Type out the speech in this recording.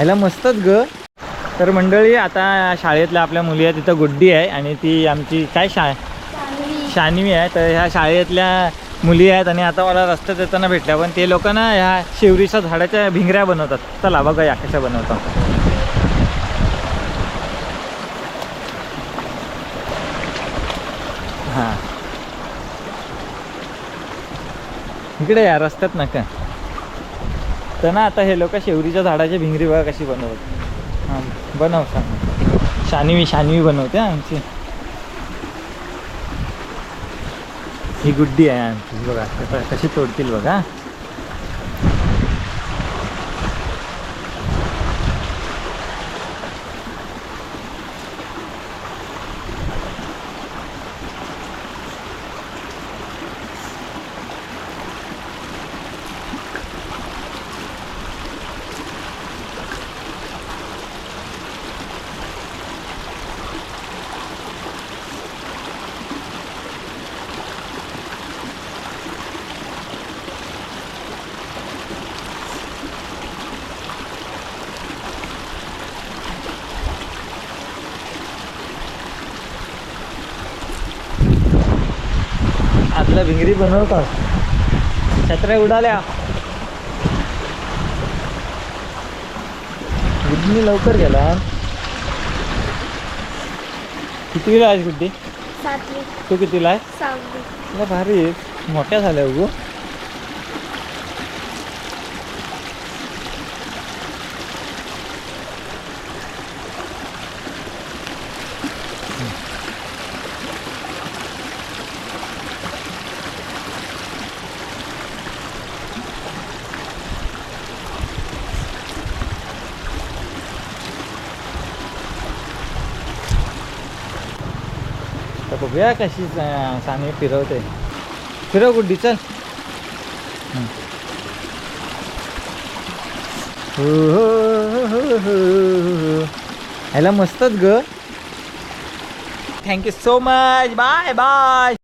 ह्याला मस्तच ग. तर मंडळी आता शाळेतल्या आपल्या मुली आहे तिथं गुड्डी आहे आणि ती आमची काय शा शानवी. आहे. तर ह्या शाळेतल्या मुली आहेत आणि आता मला रस्त्यात येताना भेटल्या. पण ते लोक ना ह्या शेवरीच्या झाडाच्या भिंगऱ्या बनवतात. चला बघा या कशा बनवतात. हां. इकडे या रस्त्यात नका. तर ना आता हे लोक शेवरीच्या झाडाची भिंगरी बघा कशी बनवतात. हां बनव सांग. शानवी शानवी बनवते आमची. ही गुड्डी आहे आमची बघा कशी तोडतील बघा. आतल्या भिंगरी बनवतात. छत्र्या उडाल्या. गुड्डीने लवकर गेला. कितीला आहे गुड्डी तू कितीला आहे? भारी. मोठ्या झाल्या उगू. तर बघूया कशी साने फिरवते. फिरव गुड्डी चल हो हो, हो, हो, हो, ह्याला मस्तच ग. Thank you so much bye bye